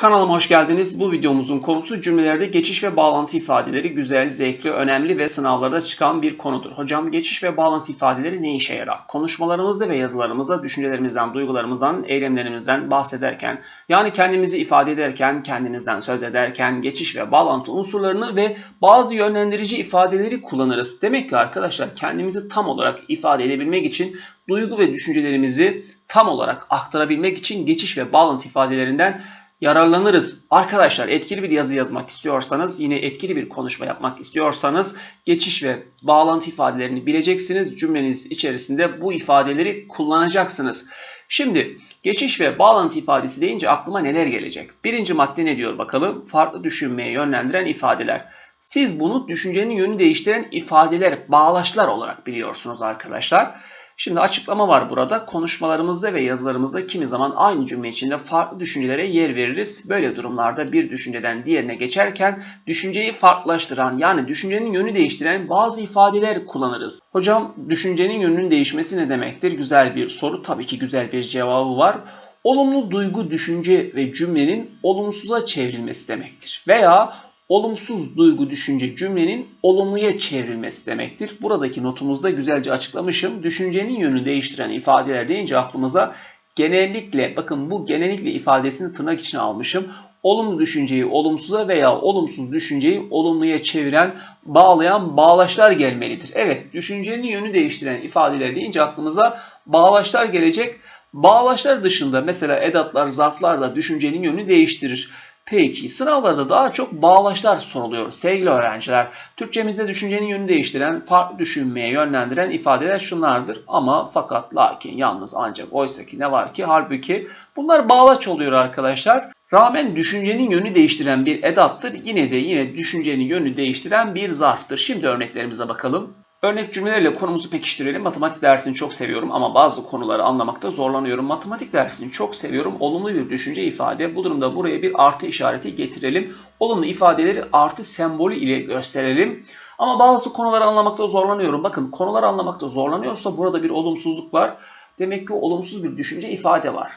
Kanalıma hoş geldiniz. Bu videomuzun konusu cümlelerde geçiş ve bağlantı ifadeleri güzel, zevkli, önemli ve sınavlarda çıkan bir konudur. Hocam geçiş ve bağlantı ifadeleri ne işe yarar? Konuşmalarımızda ve yazılarımızda düşüncelerimizden, duygularımızdan, eylemlerimizden bahsederken, yani kendimizi ifade ederken, kendimizden söz ederken geçiş ve bağlantı unsurlarını ve bazı yönlendirici ifadeleri kullanırız. Demek ki arkadaşlar kendimizi tam olarak ifade edebilmek için duygu ve düşüncelerimizi tam olarak aktarabilmek için geçiş ve bağlantı ifadelerinden yararlanırız. Arkadaşlar etkili bir yazı yazmak istiyorsanız, yine etkili bir konuşma yapmak istiyorsanız geçiş ve bağlantı ifadelerini bileceksiniz. Cümleniz içerisinde bu ifadeleri kullanacaksınız. Şimdi geçiş ve bağlantı ifadesi deyince aklıma neler gelecek? Birinci madde ne diyor bakalım? Farklı düşünmeye yönlendiren ifadeler. Siz bunu düşüncenin yönünü değiştiren ifadeler, bağlaçlar olarak biliyorsunuz arkadaşlar. Şimdi açıklama var burada. Konuşmalarımızda ve yazılarımızda kimi zaman aynı cümle içinde farklı düşüncelere yer veririz. Böyle durumlarda bir düşünceden diğerine geçerken düşünceyi farklılaştıran yani düşüncenin yönü değiştiren bazı ifadeler kullanırız. Hocam düşüncenin yönünün değişmesi ne demektir? Güzel bir soru. Tabii ki güzel bir cevabı var. Olumlu duygu, düşünce ve cümlenin olumsuza çevrilmesi demektir. Veya olumsuz duygu, düşünce cümlenin olumluya çevrilmesi demektir. Buradaki notumuzda güzelce açıklamışım. Düşüncenin yönünü değiştiren ifadeler deyince aklımıza genellikle, bakın bu genellikle ifadesini tırnak içine almışım. Olumlu düşünceyi olumsuza veya olumsuz düşünceyi olumluya çeviren, bağlayan bağlaçlar gelmelidir. Evet, düşüncenin yönü değiştiren ifadeler deyince aklımıza bağlaçlar gelecek. Bağlaçlar dışında mesela edatlar, zarflar da düşüncenin yönünü değiştirir. Peki sınavlarda daha çok bağlaçlar soruluyor sevgili öğrenciler. Türkçemizde düşüncenin yönünü değiştiren, farklı düşünmeye yönlendiren ifadeler şunlardır. Ama, fakat, lakin, yalnız, ancak, oysa ki, ne var ki, halbuki bunlar bağlaç oluyor arkadaşlar. Rağmen düşüncenin yönü değiştiren bir edattır. Yine de yine düşüncenin yönü değiştiren bir zarftır. Şimdi örneklerimize bakalım. Örnek cümlelerle konumuzu pekiştirelim. Matematik dersini çok seviyorum ama bazı konuları anlamakta zorlanıyorum. Matematik dersini çok seviyorum. Olumlu bir düşünce ifade. Bu durumda buraya bir artı işareti getirelim. Olumlu ifadeleri artı sembolü ile gösterelim. Ama bazı konuları anlamakta zorlanıyorum. Bakın konuları anlamakta zorlanıyorsa burada bir olumsuzluk var. Demek ki olumsuz bir düşünce ifade var.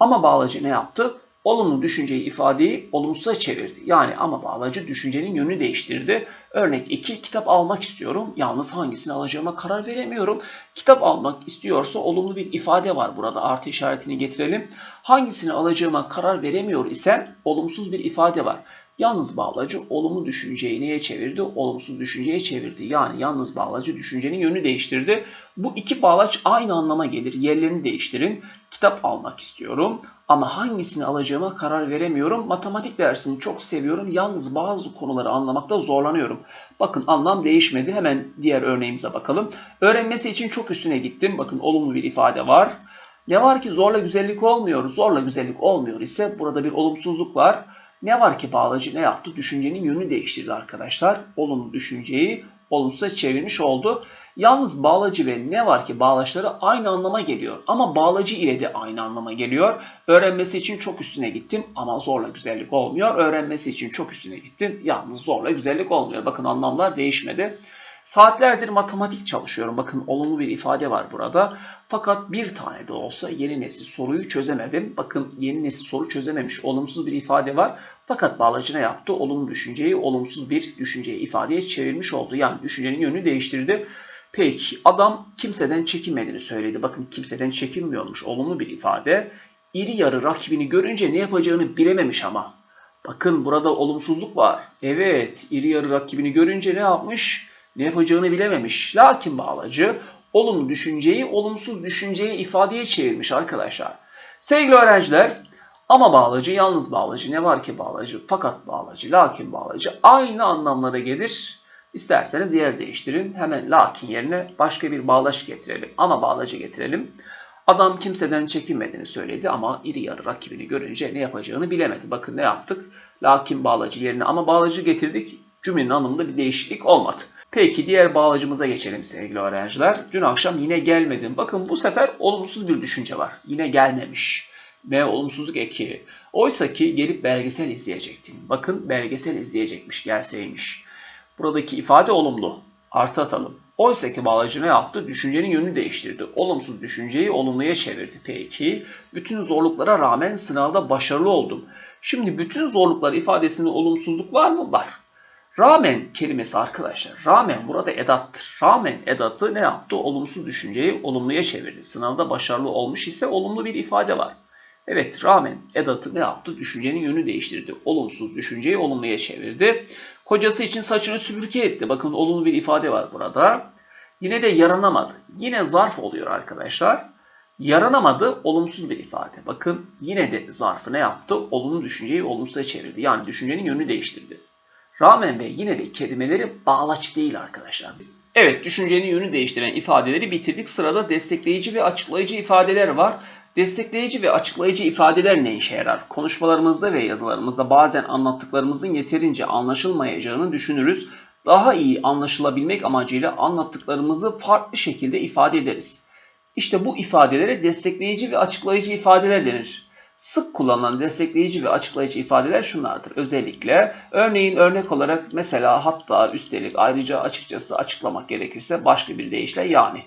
Ama bağlacı ne yaptı? Olumlu düşünceyi ifadeyi olumsuza çevirdi. Yani ama bağlacı düşüncenin yönünü değiştirdi. Örnek 2 kitap almak istiyorum. Yalnız hangisini alacağıma karar veremiyorum. Kitap almak istiyorsa olumlu bir ifade var burada. Artı işaretini getirelim. Hangisini alacağıma karar veremiyor ise olumsuz bir ifade var. Yalnız bağlacı olumlu düşünceyi neye çevirdi? Olumsuz düşünceye çevirdi. Yani yalnız bağlacı düşüncenin yönünü değiştirdi. Bu iki bağlaç aynı anlama gelir. Yerlerini değiştirin. Kitap almak istiyorum ama hangisini alacağıma karar veremiyorum. Matematik dersini çok seviyorum. Yalnız bazı konuları anlamakta zorlanıyorum. Bakın anlam değişmedi. Hemen diğer örneğimize bakalım. Öğrenmesi için çok üstüne gittim. Bakın olumlu bir ifade var. Ne var ki zorla güzellik olmuyor. Zorla güzellik olmuyor ise burada bir olumsuzluk var. Ne var ki bağlacı ne yaptı? Düşüncenin yönünü değiştirdi arkadaşlar. Olumlu düşünceyi olumsuza çevirmiş oldu. Yalnız bağlacı ve ne var ki bağlaçları aynı anlama geliyor. Ama bağlacı ile de aynı anlama geliyor. Öğrenmesi için çok üstüne gittim ama zorla güzellik olmuyor. Öğrenmesi için çok üstüne gittim. Yalnız zorla güzellik olmuyor. Bakın anlamlar değişmedi. Saatlerdir matematik çalışıyorum. Bakın olumlu bir ifade var burada. Fakat bir tane de olsa yeni nesil soruyu çözemedim. Bakın yeni nesil soru çözememiş. Olumsuz bir ifade var. Fakat bağlacı ne yaptı? Olumlu düşünceyi olumsuz bir düşünceye ifadeye çevirmiş oldu. Yani düşüncenin yönünü değiştirdi. Peki adam kimseden çekinmediğini söyledi. Bakın kimseden çekinmiyormuş. Olumlu bir ifade. İri yarı rakibini görünce ne yapacağını bilememiş ama. Bakın burada olumsuzluk var. Evet, iri yarı rakibini görünce ne yapmış? Ne yapacağını bilememiş. Lakin bağlacı olumlu düşünceyi olumsuz düşünceye ifadeye çevirmiş arkadaşlar. Sevgili öğrenciler, ama bağlacı, yalnız bağlacı, ne var ki bağlacı, fakat bağlacı, lakin bağlacı aynı anlamlara gelir. İsterseniz yer değiştirin. Hemen lakin yerine başka bir bağlaç getirelim. Ama bağlacı getirelim. Adam kimseden çekinmediğini söyledi ama iri yarı rakibini görünce ne yapacağını bilemedi. Bakın ne yaptık? Lakin bağlacı yerine ama bağlacı getirdik. Cümlenin anlamında bir değişiklik olmadı. Peki diğer bağlacımıza geçelim sevgili öğrenciler. Dün akşam yine gelmedim. Bakın bu sefer olumsuz bir düşünce var. Yine gelmemiş. Ve olumsuzluk eki. Oysa ki gelip belgesel izleyecektin. Bakın belgesel izleyecekmiş, gelseymiş. Buradaki ifade olumlu. Artı atalım. Oysa ki bağlacı ne yaptı? Düşüncenin yönünü değiştirdi. Olumsuz düşünceyi olumluya çevirdi. Peki, bütün zorluklara rağmen sınavda başarılı oldum. Şimdi bütün zorluklar ifadesinde olumsuzluk var mı? Var. Rağmen kelimesi arkadaşlar, rağmen burada edattır. Rağmen edatı ne yaptı? Olumsuz düşünceyi olumluya çevirdi. Sınavda başarılı olmuş ise olumlu bir ifade var. Evet, rağmen edatı ne yaptı? Düşüncenin yönü değiştirdi. Olumsuz düşünceyi olumluya çevirdi. Kocası için saçını süpürge etti. Bakın olumlu bir ifade var burada. Yine de yaranamadı. Yine zarf oluyor arkadaşlar. Yaranamadı olumsuz bir ifade. Bakın yine de zarfı ne yaptı? Olumlu düşünceyi olumsuza çevirdi. Yani düşüncenin yönünü değiştirdi. Rağmen ve yine de kelimeleri bağlaç değil arkadaşlar. Evet, düşüncenin yönünü değiştiren ifadeleri bitirdik. Sırada destekleyici ve açıklayıcı ifadeler var. Destekleyici ve açıklayıcı ifadeler ne işe yarar? Konuşmalarımızda ve yazılarımızda bazen anlattıklarımızın yeterince anlaşılmayacağını düşünürüz. Daha iyi anlaşılabilmek amacıyla anlattıklarımızı farklı şekilde ifade ederiz. İşte bu ifadelere destekleyici ve açıklayıcı ifadeler denir. Sık kullanılan destekleyici ve açıklayıcı ifadeler şunlardır. Özellikle örneğin örnek olarak mesela hatta üstelik ayrıca açıkçası açıklamak gerekirse başka bir deyişle yani.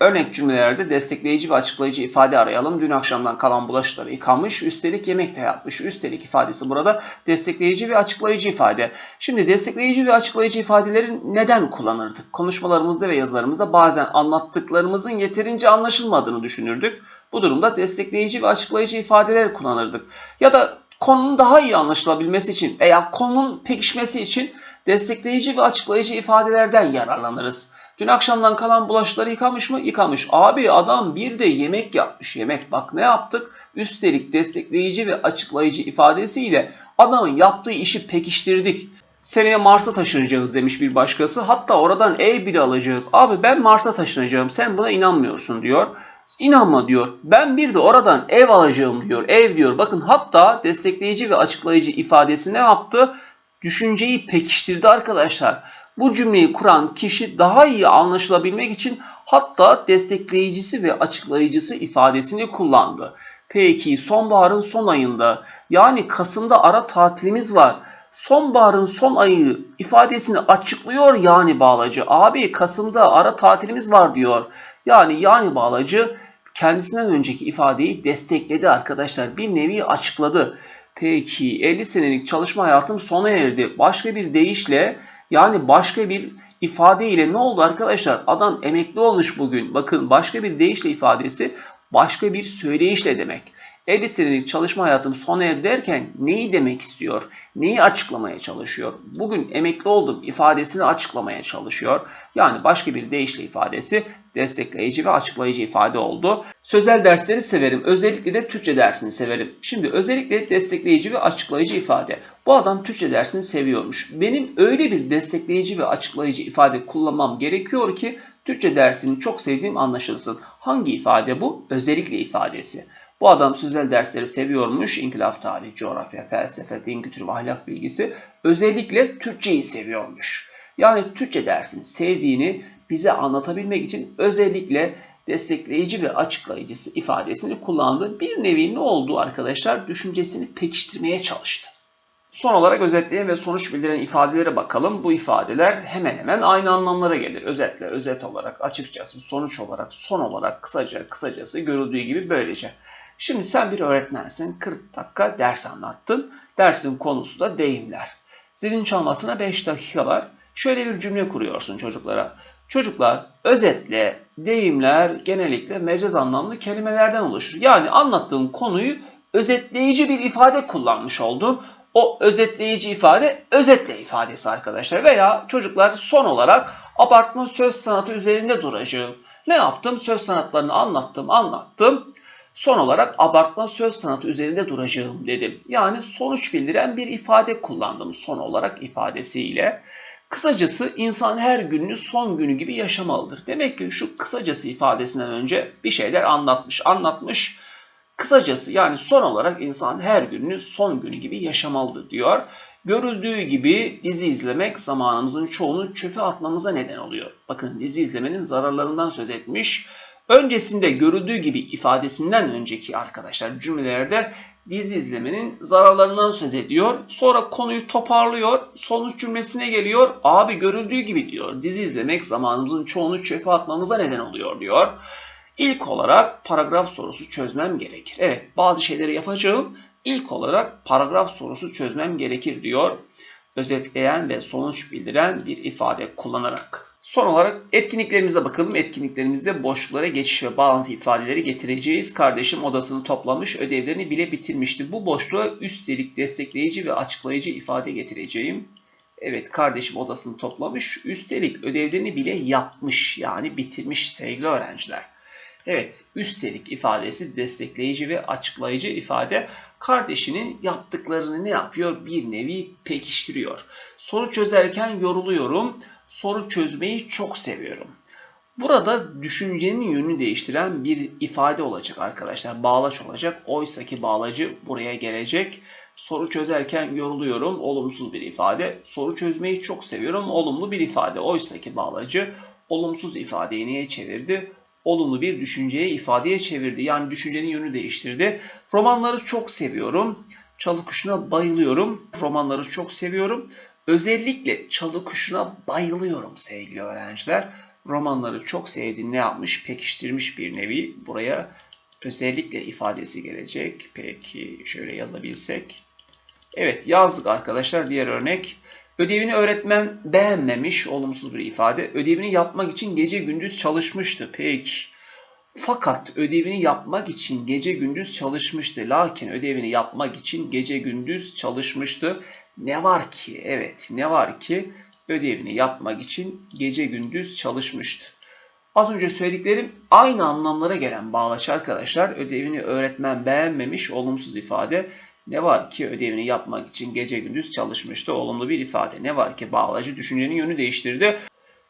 Örnek cümlelerde destekleyici ve açıklayıcı ifade arayalım. Dün akşamdan kalan bulaşıkları yıkamış, üstelik yemek de yapmış. Üstelik ifadesi burada destekleyici ve açıklayıcı ifade. Şimdi destekleyici ve açıklayıcı ifadeleri neden kullanırdık? Konuşmalarımızda ve yazılarımızda bazen anlattıklarımızın yeterince anlaşılmadığını düşünürdük. Bu durumda destekleyici ve açıklayıcı ifadeler kullanırdık. Ya da konunun daha iyi anlaşılabilmesi için veya konunun pekişmesi için destekleyici ve açıklayıcı ifadelerden yararlanırız. Dün akşamdan kalan bulaşıkları yıkamış mı? Yıkamış. Abi adam bir de yemek yapmış. Yemek bak ne yaptık? Üstelik destekleyici ve açıklayıcı ifadesiyle adamın yaptığı işi pekiştirdik. Seneye Mars'a taşınacağız demiş bir başkası. Hatta oradan ev bile alacağız. Abi ben Mars'a taşınacağım. Sen buna inanmıyorsun diyor. İnanma diyor. Ben bir de oradan ev alacağım diyor. Ev diyor. Bakın hatta destekleyici ve açıklayıcı ifadesi ne yaptı? Düşünceyi pekiştirdi arkadaşlar. Bu cümleyi kuran kişi daha iyi anlaşılabilmek için hatta destekleyicisi ve açıklayıcısı ifadesini kullandı. Peki sonbaharın son ayında yani Kasım'da ara tatilimiz var. Sonbaharın son ayı ifadesini açıklıyor yani bağlacı. Abi Kasım'da ara tatilimiz var diyor. Yani yani bağlacı kendisinden önceki ifadeyi destekledi arkadaşlar. Bir nevi açıkladı. Peki 50 senelik çalışma hayatım sona erdi. Başka bir deyişle yani başka bir ifade ile ne oldu arkadaşlar? Adam emekli olmuş bugün. Bakın başka bir deyişle ifadesi başka bir söyleyişle demek. 50 senelik çalışma hayatım sona erdi derken neyi demek istiyor? Neyi açıklamaya çalışıyor? Bugün emekli oldum ifadesini açıklamaya çalışıyor. Yani başka bir deyişle ifadesi destekleyici ve açıklayıcı ifade oldu. Sözel dersleri severim. Özellikle de Türkçe dersini severim. Şimdi özellikle destekleyici ve açıklayıcı ifade. Bu adam Türkçe dersini seviyormuş. Benim öyle bir destekleyici ve açıklayıcı ifade kullanmam gerekiyor ki Türkçe dersini çok sevdiğim anlaşılsın. Hangi ifade bu? Özellikle ifadesi. Bu adam sözel dersleri seviyormuş. İnkılap tarihi, coğrafya, felsefe, din kültürü ve ahlak bilgisi. Özellikle Türkçeyi seviyormuş. Yani Türkçe dersini sevdiğini bize anlatabilmek için özellikle destekleyici ve açıklayıcısı ifadesini kullandı. Bir nevi ne oldu arkadaşlar? Düşüncesini pekiştirmeye çalıştı. Son olarak özetleyen ve sonuç bildiren ifadelere bakalım. Bu ifadeler hemen hemen aynı anlamlara gelir. Özetle, özet olarak, açıkçası, sonuç olarak, son olarak, kısaca, kısacası görüldüğü gibi böylece. Şimdi sen bir öğretmensin. 40 dakika ders anlattın. Dersin konusu da deyimler. Zilin çalmasına 5 dakika var. Şöyle bir cümle kuruyorsun çocuklara. Çocuklar özetle deyimler genellikle mecaz anlamlı kelimelerden oluşur. Yani anlattığın konuyu özetleyici bir ifade kullanmış oldun. O özetleyici ifade özetle ifadesi arkadaşlar. Veya çocuklar son olarak abartma söz sanatı üzerinde duracağım. Ne yaptım? Söz sanatlarını anlattım, anlattım. Son olarak abartma söz sanatı üzerinde duracağım dedim. Yani sonuç bildiren bir ifade kullandım son olarak ifadesiyle. Kısacası insan her gününü son günü gibi yaşamalıdır. Demek ki şu kısacası ifadesinden önce bir şeyler anlatmış, anlatmış. Kısacası yani son olarak insan her gününü son günü gibi yaşamalıdır diyor. Görüldüğü gibi dizi izlemek zamanımızın çoğunu çöpe atmamıza neden oluyor. Bakın dizi izlemenin zararlarından söz etmiş. Öncesinde görüldüğü gibi ifadesinden önceki arkadaşlar cümlelerde dizi izlemenin zararlarından söz ediyor. Sonra konuyu toparlıyor. Sonuç cümlesine geliyor. Abi görüldüğü gibi diyor. Dizi izlemek zamanımızın çoğunu çöpe atmamıza neden oluyor diyor. İlk olarak paragraf sorusu çözmem gerekir. Evet bazı şeyleri yapacağım. İlk olarak paragraf sorusu çözmem gerekir diyor. Özetleyen ve sonuç bildiren bir ifade kullanarak. Son olarak etkinliklerimize bakalım. Etkinliklerimizde boşluklara geçiş ve bağlantı ifadeleri getireceğiz. Kardeşim odasını toplamış, ödevlerini bile bitirmişti. Bu boşluğa üstelik destekleyici ve açıklayıcı ifade getireceğim. Evet kardeşim odasını toplamış, üstelik ödevlerini bile yapmış yani bitirmiş sevgili öğrenciler. Evet, üstelik ifadesi destekleyici ve açıklayıcı ifade kardeşinin yaptıklarını ne yapıyor? Bir nevi pekiştiriyor. Soru çözerken yoruluyorum. Soru çözmeyi çok seviyorum. Burada düşüncenin yönünü değiştiren bir ifade olacak arkadaşlar. Bağlaç olacak. Oysa ki bağlacı buraya gelecek. Soru çözerken yoruluyorum. Olumsuz bir ifade. Soru çözmeyi çok seviyorum. Olumlu bir ifade. Oysa ki bağlacı olumsuz ifadeyi niye çevirdi? olumlu bir düşünceye, ifadeye çevirdi. Yani düşüncenin yönünü değiştirdi. Romanları çok seviyorum. Çalı kuşuna bayılıyorum. Romanları çok seviyorum. Özellikle çalı kuşuna bayılıyorum sevgili öğrenciler. Romanları çok sevdiğini ne yapmış? Pekiştirmiş bir nevi. Buraya özellikle ifadesi gelecek. Peki şöyle yazabilsek. Evet yazdık arkadaşlar. Diğer örnek. Ödevini öğretmen beğenmemiş, olumsuz bir ifade. Ödevini yapmak için gece gündüz çalışmıştı. Peki. Fakat ödevini yapmak için gece gündüz çalışmıştı. Lakin ödevini yapmak için gece gündüz çalışmıştı. Ne var ki? Evet, ne var ki? Ödevini yapmak için gece gündüz çalışmıştı. Az önce söylediklerim aynı anlamlara gelen bağlaç arkadaşlar. Ödevini öğretmen beğenmemiş, olumsuz ifade. Ne var ki ödevini yapmak için gece gündüz çalışmıştı. Olumlu bir ifade. Ne var ki bağlacı düşüncenin yönü değiştirdi.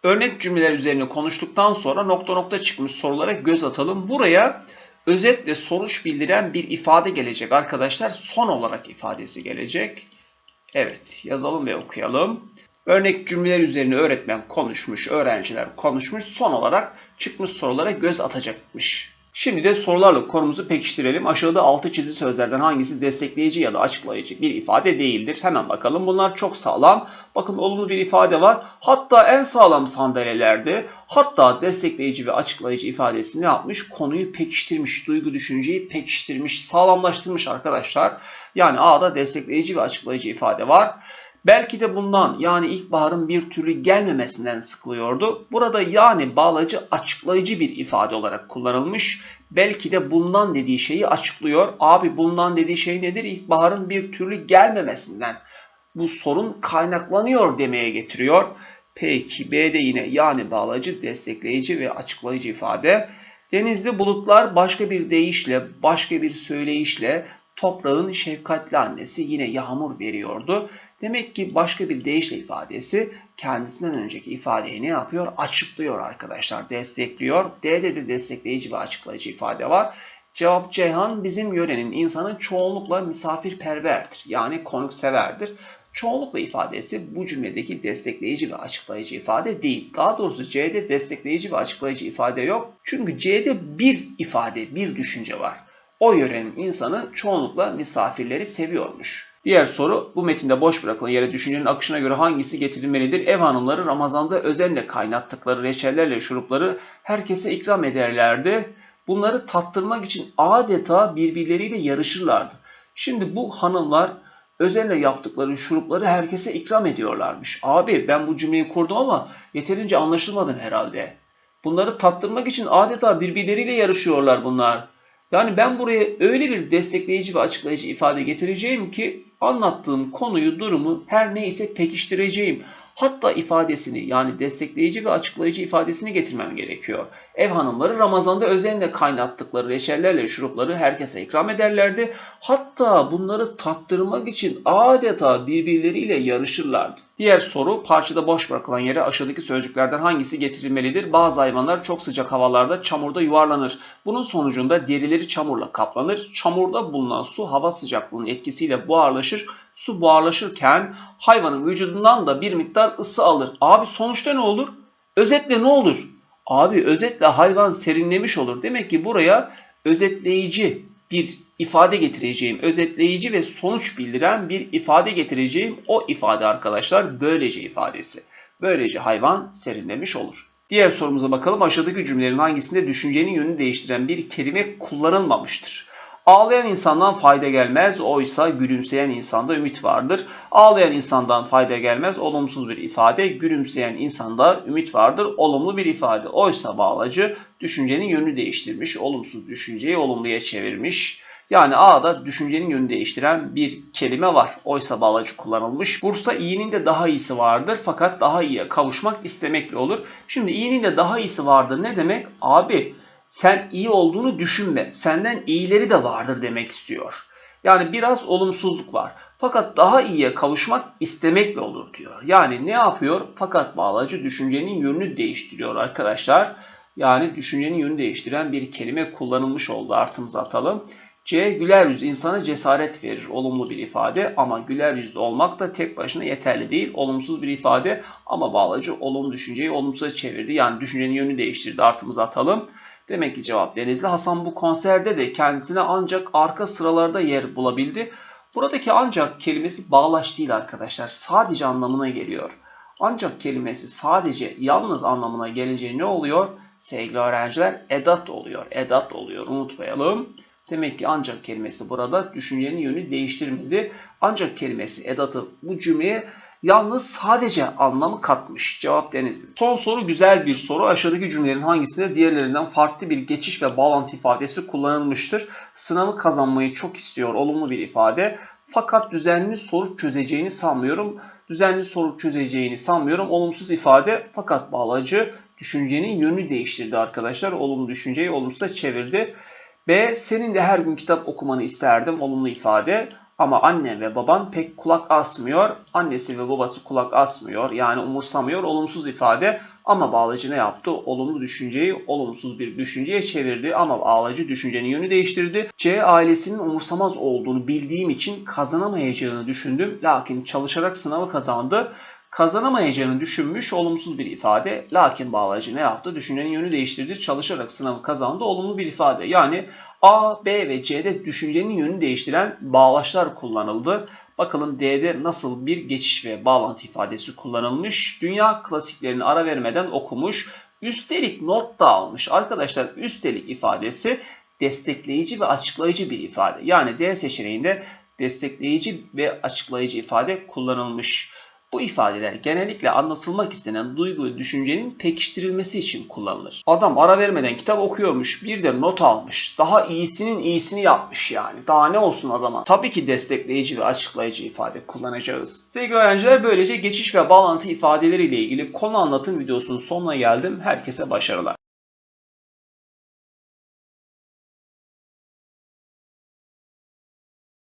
Örnek cümleler üzerine konuştuktan sonra nokta nokta çıkmış sorulara göz atalım. Buraya özet ve sonuç bildiren bir ifade gelecek arkadaşlar. Son olarak ifadesi gelecek. Evet yazalım ve okuyalım. Örnek cümleler üzerine öğretmen konuşmuş, öğrenciler konuşmuş. Son olarak çıkmış sorulara göz atacakmış. Şimdi de sorularla konumuzu pekiştirelim. Aşağıda altı çizili sözlerden hangisi destekleyici ya da açıklayıcı bir ifade değildir? Hemen bakalım. Bunlar çok sağlam. Bakın olumlu bir ifade var. Hatta en sağlam sandalyelerde hatta destekleyici ve açıklayıcı ifadesi ne yapmış? Konuyu pekiştirmiş, duygu düşünceyi pekiştirmiş, sağlamlaştırmış arkadaşlar. Yani A'da destekleyici ve açıklayıcı ifade var. Belki de bundan yani ilkbaharın bir türlü gelmemesinden sıkılıyordu. Burada yani bağlacı açıklayıcı bir ifade olarak kullanılmış. Belki de bundan dediği şeyi açıklıyor. Abi bundan dediği şey nedir? İlkbaharın bir türlü gelmemesinden. Bu sorun kaynaklanıyor demeye getiriyor. Peki B'de yine yani bağlacı destekleyici ve açıklayıcı ifade. Denizde bulutlar başka bir deyişle, başka bir söyleyişle toprağın şefkatli annesi yine yağmur veriyordu. Demek ki başka bir deyişle ifadesi kendisinden önceki ifadeyi ne yapıyor? Açıklıyor arkadaşlar, destekliyor. D'de de destekleyici ve açıklayıcı ifade var. Cevap Ceyhan bizim yörenin insanı çoğunlukla misafirperverdir. Yani konukseverdir. Çoğunlukla ifadesi bu cümledeki destekleyici ve açıklayıcı ifade değil. Daha doğrusu C'de destekleyici ve açıklayıcı ifade yok. Çünkü C'de bir ifade, bir düşünce var. O yörenin insanı çoğunlukla misafirleri seviyormuş. Diğer soru bu metinde boş bırakılan yere düşüncenin akışına göre hangisi getirilmelidir? Ev hanımları Ramazan'da özenle kaynattıkları reçellerle şurupları herkese ikram ederlerdi. Bunları tattırmak için adeta birbirleriyle yarışırlardı. Şimdi bu hanımlar özenle yaptıkları şurupları herkese ikram ediyorlarmış. Abi ben bu cümleyi kurdum ama yeterince anlaşılmadım herhalde. Bunları tattırmak için adeta birbirleriyle yarışıyorlar bunlar. Yani ben buraya öyle bir destekleyici ve açıklayıcı ifade getireceğim ki anlattığım konuyu, durumu her neyse pekiştireceğim. Hatta ifadesini yani destekleyici ve açıklayıcı ifadesini getirmem gerekiyor. Ev hanımları Ramazan'da özenle kaynattıkları reçellerle şurupları herkese ikram ederlerdi. Hatta bunları tattırmak için adeta birbirleriyle yarışırlardı. Diğer soru parçada boş bırakılan yere aşağıdaki sözcüklerden hangisi getirilmelidir? Bazı hayvanlar çok sıcak havalarda çamurda yuvarlanır. Bunun sonucunda derileri çamurla kaplanır. Çamurda bulunan su hava sıcaklığının etkisiyle buharlaşır. Su buharlaşırken hayvanın vücudundan da bir miktar ısı alır. Abi sonuçta ne olur? Özetle ne olur? Abi özetle hayvan serinlemiş olur. Demek ki buraya özetleyici bir ifade getireceğim. Özetleyici ve sonuç bildiren bir ifade getireceğim. O ifade arkadaşlar böylece ifadesi. Böylece hayvan serinlemiş olur. Diğer sorumuza bakalım. Aşağıdaki cümlelerin hangisinde düşüncenin yönünü değiştiren bir kelime kullanılmamıştır? Ağlayan insandan fayda gelmez, oysa gülümseyen insanda ümit vardır. Ağlayan insandan fayda gelmez, olumsuz bir ifade. Gülümseyen insanda ümit vardır, olumlu bir ifade. Oysa bağlacı düşüncenin yönünü değiştirmiş, olumsuz düşünceyi olumluya çevirmiş. Yani A'da düşüncenin yönünü değiştiren bir kelime var. Oysa bağlacı kullanılmış. Bursa iyinin de daha iyisi vardır fakat daha iyiye kavuşmak istemekle olur. Şimdi iyinin de daha iyisi vardır ne demek? Abi sen iyi olduğunu düşünme. Senden iyileri de vardır demek istiyor. Yani biraz olumsuzluk var. Fakat daha iyiye kavuşmak istemekle olur diyor. Yani ne yapıyor? Fakat bağlacı düşüncenin yönünü değiştiriyor arkadaşlar. Yani düşüncenin yönünü değiştiren bir kelime kullanılmış oldu. Artımızı atalım. C. Güler yüz insana cesaret verir. Olumlu bir ifade ama güler yüzlü olmak da tek başına yeterli değil. Olumsuz bir ifade ama bağlacı olumlu düşünceyi olumsuza çevirdi. Yani düşüncenin yönünü değiştirdi. Artımızı atalım. Demek ki cevap Denizli. Hasan bu konserde de kendisine ancak arka sıralarda yer bulabildi. Buradaki ancak kelimesi bağlaç değil arkadaşlar. Sadece anlamına geliyor. Ancak kelimesi sadece yalnız anlamına gelince ne oluyor? Sevgili öğrenciler edat oluyor. Edat oluyor. Unutmayalım. Demek ki ancak kelimesi burada düşüncenin yönünü değiştirmedi. Ancak kelimesi edatı bu cümleye yalnız sadece anlamı katmış. Cevap Denizli. Son soru güzel bir soru. Aşağıdaki cümlelerin hangisinde diğerlerinden farklı bir geçiş ve bağlantı ifadesi kullanılmıştır? Sınavı kazanmayı çok istiyor. Olumlu bir ifade. Fakat düzenli soru çözeceğini sanmıyorum. Düzenli soru çözeceğini sanmıyorum. Olumsuz ifade fakat bağlacı düşüncenin yönünü değiştirdi arkadaşlar. Olumlu düşünceyi olumsuza çevirdi. B. Senin de her gün kitap okumanı isterdim. Olumlu ifade. Ama anne ve baban pek kulak asmıyor. Annesi ve babası kulak asmıyor. Yani umursamıyor. Olumsuz ifade. Ama bağlacı ne yaptı? Olumlu düşünceyi olumsuz bir düşünceye çevirdi. Ama bağlacı düşüncenin yönü değiştirdi. C. Ailesinin umursamaz olduğunu bildiğim için kazanamayacağını düşündüm. Lakin çalışarak sınavı kazandı kazanamayacağını düşünmüş olumsuz bir ifade. Lakin bağlacı ne yaptı? Düşüncenin yönü değiştirdi. Çalışarak sınavı kazandı. Olumlu bir ifade. Yani A, B ve C'de düşüncenin yönünü değiştiren bağlaçlar kullanıldı. Bakalım D'de nasıl bir geçiş ve bağlantı ifadesi kullanılmış. Dünya klasiklerini ara vermeden okumuş. Üstelik not da almış. Arkadaşlar üstelik ifadesi destekleyici ve açıklayıcı bir ifade. Yani D seçeneğinde destekleyici ve açıklayıcı ifade kullanılmış. Bu ifadeler genellikle anlatılmak istenen duygu ve düşüncenin pekiştirilmesi için kullanılır. Adam ara vermeden kitap okuyormuş, bir de not almış. Daha iyisinin iyisini yapmış yani. Daha ne olsun adama? Tabii ki destekleyici ve açıklayıcı ifade kullanacağız. Sevgili öğrenciler böylece geçiş ve bağlantı ifadeleriyle ilgili konu anlatım videosunun sonuna geldim. Herkese başarılar.